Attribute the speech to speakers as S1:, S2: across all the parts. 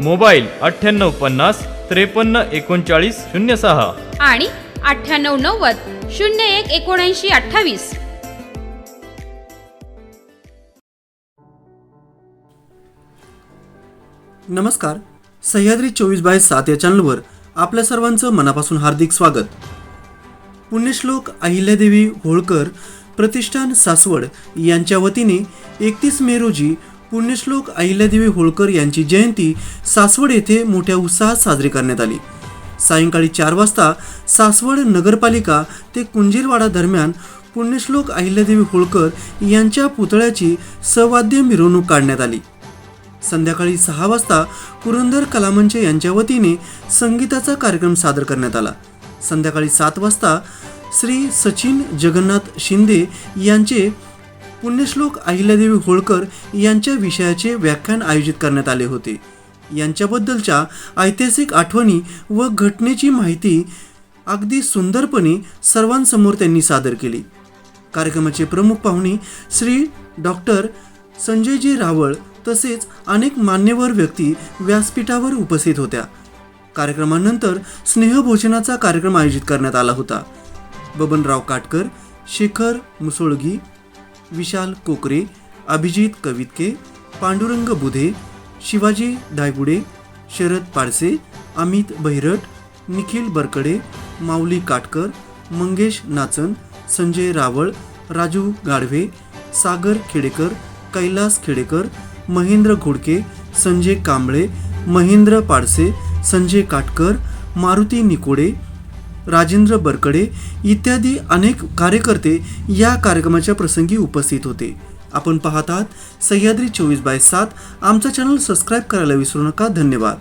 S1: Mobile अठ्ठ्याण्णव पन्नास त्रेपन्न एकोणचाळीस शून्य सहा.
S2: आणि अठ्ठ्याण्णव नव्वद शून्य एक एकोणऐंशी अठ्ठावीस.
S3: नमस्कार. सह्याद्री चोवीस बाय सात या चॅनलवर आपल्या सर्वांचं मनापासून हार्दिक स्वागत. पुण्यश्लोक अहिल्यादेवी होळकर प्रतिष्ठान सासवड यांच्या वतीने एकतीस मे रोजी पुण्यश्लोक अहिल्यादेवी होळकर यांची जयंती सासवड येथे मोठ्या उत्साहात साजरी करण्यात आली. सायंकाळी चार वाजता सासवड नगरपालिका ते कुंजीरवाडा दरम्यान पुण्यश्लोक अहिल्यादेवी होळकर यांच्या पुतळ्याची सवाद्य मिरवणूक काढण्यात आली. संध्याकाळी सहा वाजता पुरंदर कलामंच यांच्या वतीने संगीताचा कार्यक्रम सादर करण्यात आला. संध्याकाळी सात वाजता श्री सचिन जगन्नाथ शिंदे यांचे पुण्यश्लोक अहिल्यादेवी होळकर यांच्या विषयाचे व्याख्यान आयोजित करण्यात आले होते. यांच्याबद्दलच्या ऐतिहासिक आठवणी व घटनेची माहिती अगदी सुंदरपणे सर्वांसमोर त्यांनी सादर केली. कार्यक्रमाचे प्रमुख पाहुणे श्री डॉक्टर संजयजी रावळ तसेच अनेक मान्यवर व्यक्ती व्यासपीठावर उपस्थित होत्या. कार्यक्रमानंतर स्नेहभोजनाचा कार्यक्रम आयोजित करण्यात आला होता. बबनराव काटकर शेखर मुसोळगी विशाल कोकरे अभिजित कवितके पांडुरंग बुधे शिवाजी धायगुडे शरद पाडसे अमित बहिरट निखिल बरकडे माऊली काटकर मंगेश नाचन संजय रावळ राजू गाढवे सागर खेडेकर कैलास खेडेकर महेंद्र घोडके संजय कांबळे महेंद्र पाडसे संजय काटकर मारुती निकोडे राजेंद्र बरकडे इत्यादी अनेक कार्यकर्ते या कार्यक्रमाच्या प्रसंगी उपस्थित होते. आपण पाहत आहात सह्याद्री चोवीस बाय सात आमचा चॅनल सबस्क्राईब करायला विसरू नका. धन्यवाद.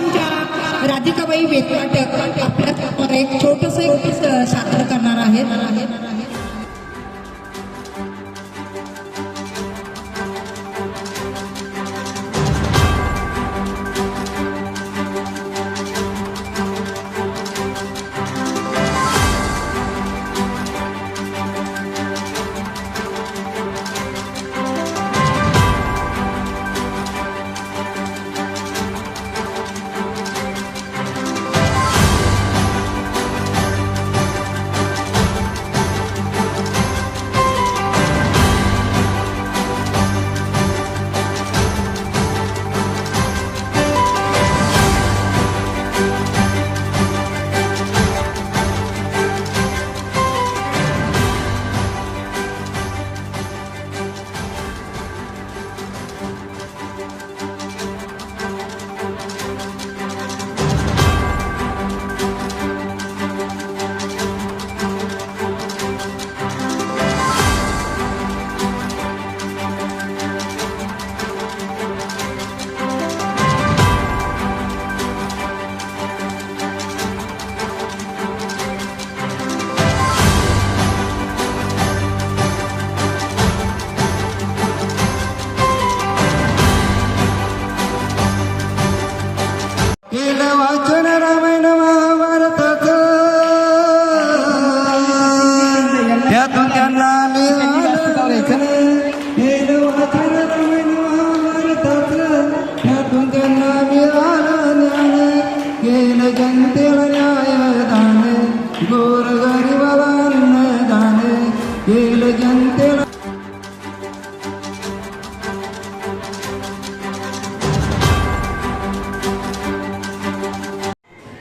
S4: आमच्या राधिकाबाई वेदपाठक आपल्या एक छोटस एक सादर करणार आहेत.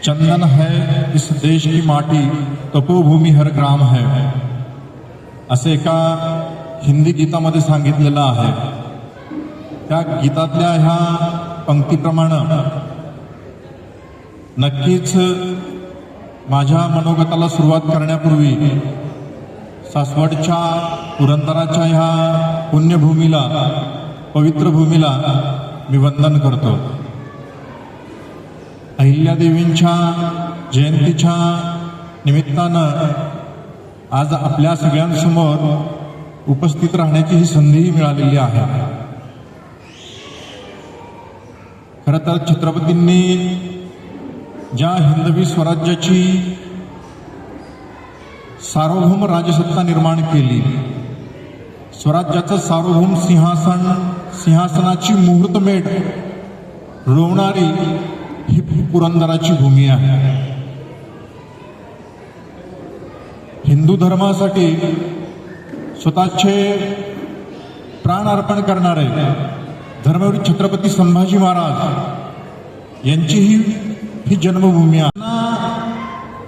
S5: चंदन है इस देश की माटी, तपोभूमी हर ग्राम है। असे एका हिंदी गीतामध्ये सांगितलेलं आहे। त्या गीतातल्या ह्या पंक्तीप्रमाणे नक्कीच माझ्या मनोगताला सुरुवात करण्यापूर्वी सासवडच्या पुरंदराच्या ह्या पुण्यभूमीला, पवित्र भूमीला मी वंदन करतो। अहिल्यादेवींच्या जयंतीच्या निमित्तानं आज आपल्या सगळ्यांसमोर उपस्थित राहण्याची ही संधीही मिळालेली आहे. खरं तर छत्रपतींनी ज्या हिंदवी स्वराज्याची सार्वभौम राजसत्ता निर्माण केली स्वराज्याचं सार्वभौम सिंहासन सिंहासनाची मुहूर्तमेढ रोवणारी ही पुरंदराची भूमी आहे. हिंदू धर्मासाठी स्वतःचे प्राण अर्पण करणारे धर्मवीर छत्रपती संभाजी महाराज यांची ही ही जन्मभूमी आहे.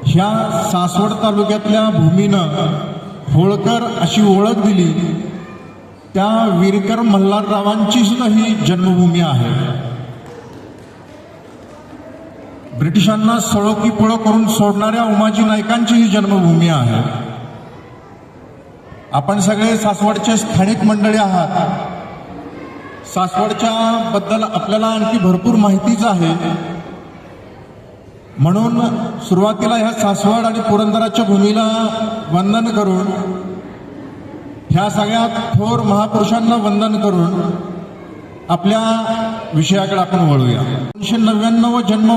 S5: ह्या सासवड तालुक्यातल्या भूमीनं होळकर अशी ओळख दिली. त्या वीरकर मल्हाररावांची सुद्धा ही जन्मभूमी आहे. ब्रिटिशांना सळो की पळो करून सोडणाऱ्या उमाजी नायकांची ही जन्मभूमी आहे. आपण सगळे सासवडचे स्थानिक मंडळी आहात. सासवडच्या बद्दल आपल्याला आणखी भरपूर माहितीच आहे. म्हणून सुरुवातीला ह्या सासवड आणि पुरंदराच्या भूमीला वंदन करून ह्या सगळ्या थोर महापुरुषांना वंदन करून आपल्या विषयाकडे आपण वळूया. तीनशे नव्याण्णव जन्म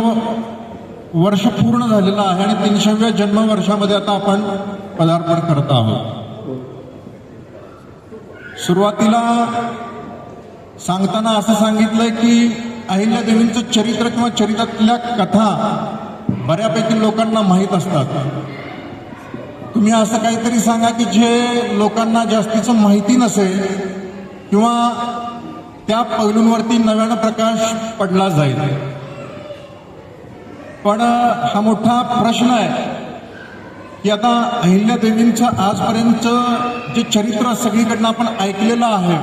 S5: वर्ष पूर्ण झालेलं आहे आणि तीनशेव्या जन्मवर्षामध्ये आता आपण पदार्पण करत आहोत. सुरुवातीला सांगताना असं सांगितलंय की अहिल्यादेवींचं चरित्र किंवा चरित्रातल्या कथा बऱ्यापैकी लोकांना माहीत असतात. तुम्ही असं काहीतरी सांगा की जे लोकांना जास्तीचं माहिती नसेल किंवा त्या पैलूंवरती नव्यानं प्रकाश पडला जाईल. पण हा मोठा प्रश्न आहे की आता अहिल्यादेवींचं आजपर्यंत जे चरित्र सगळीकडनं आपण ऐकलेलं आहे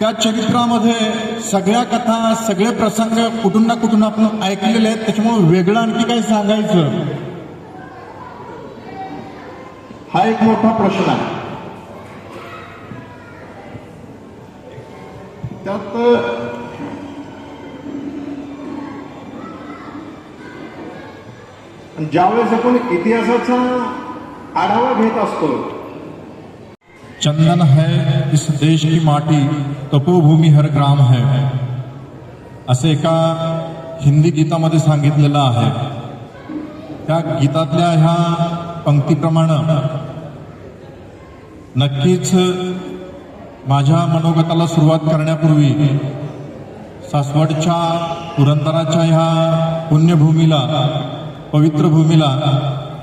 S5: त्या चरित्रामध्ये सगळ्या कथा सगळे प्रसंग कुठून ना कुठून आपण ऐकलेले आहेत त्याच्यामुळे वेगळं आणखी काही सांगायचं? हा एक मोठा प्रश्न आहे त्यात ज्यावेळेस आपण इतिहासाचा आढावा घेत असतो. चंदन है इस देश की माटी तपोभूमी हर ग्राम है। असे एका हिंदी गीतामध्ये सांगितलेलं आहे. त्या गीतातल्या ह्या पंक्तीप्रमाणे नक्कीच माझ्या मनोगताला सुरुवात करण्यापूर्वी सासवडच्या पुरंदराच्या ह्या पुण्यभूमीला पवित्र भूमीला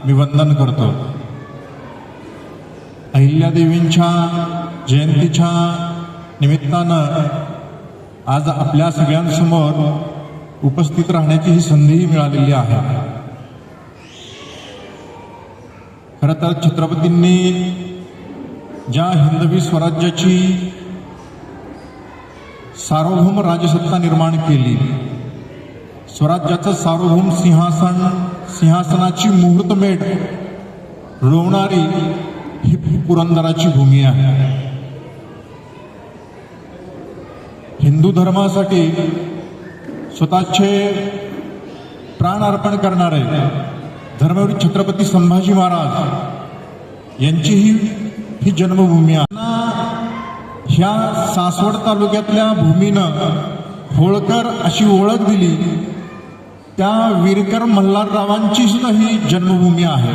S5: मी वंदन करतो. अहिल्यादेवींच्या जयंतीच्या निमित्तानं आज आपल्या सगळ्यांसमोर उपस्थित राहण्याची ही संधीही मिळालेली आहे. खरं तर छत्रपतींनी ज्या हिंदवी स्वराज्याची सार्वभौम राजसत्ता निर्माण केली स्वराज्याचं सार्वभौम सिंहासन सिंहासनाची मुहूर्तमेढ रोवणारी ही पुरंदराची भूमी आहे. हिंदू धर्मासाठी स्वतःचे प्राण अर्पण करणारे धर्मवीर छत्रपती संभाजी महाराज यांची ही ही जन्मभूमी आहे. ह्या सासवड तालुक्यातल्या भूमीनं होळकर अशी ओळख दिली त्या वीरकर मल्हाररावांची सुद्धा ही जन्मभूमी आहे.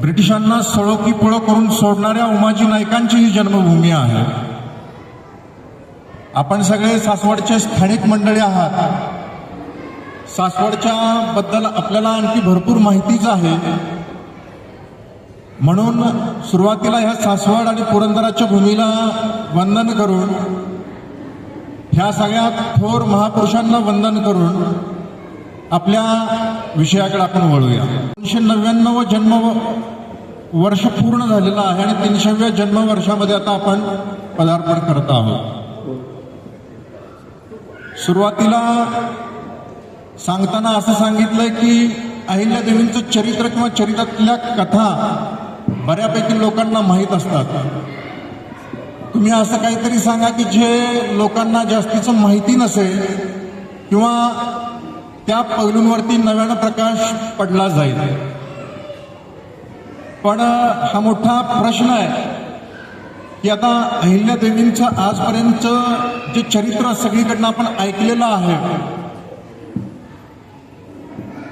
S5: ब्रिटिशांना सळोकी पळो करून सोडणाऱ्या उमाजी नायकांची ही जन्मभूमी आहे. आपण सगळे सासवडचे स्थानिक मंडळी आहात. सासवडच्या बद्दल आपल्याला आणखी भरपूर माहितीच आहे. म्हणून सुरुवातीला ह्या सासवड आणि पुरंदराच्या भूमीला वंदन करून ह्या सगळ्या थोर महापुरुषांना वंदन करून आपल्या विषयाकडे आपण वळूया. दोनशे नव्याण्णव जन्म वर्ष पूर्ण झालेलं आहे आणि तीनशेव्या जन्म वर्षामध्ये आता आपण पदार्पण करत आहोत. सुरुवातीला सांगताना असं सांगितलंय की अहिल्यादेवींचं चरित्र किंवा चरित्रातल्या कथा बऱ्यापैकी लोकांना माहीत असतात. तुम्ही असं काहीतरी सांगा की जे लोकांना जास्तीचं माहिती नसेल किंवा त्या पैलूंवरती नव्यानं प्रकाश पडला जाईल. पण हा मोठा प्रश्न आहे की आता अहिल्यादेवींचं आजपर्यंत जे चरित्र सगळीकडनं आपण ऐकलेलं आहे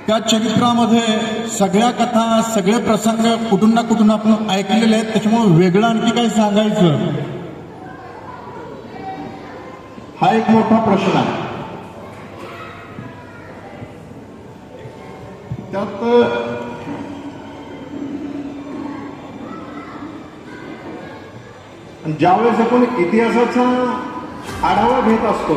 S5: त्या चरित्रामध्ये सगळ्या कथा सगळे प्रसंग कुठून ना कुठून आपण ऐकलेले आहेत त्याच्यामुळे वेगळं आणखी काही सांगायचं. हा एक मोठा प्रश्न आहे. त्यात ज्यावेळेस आपण इतिहासाचा आढावा घेत असतो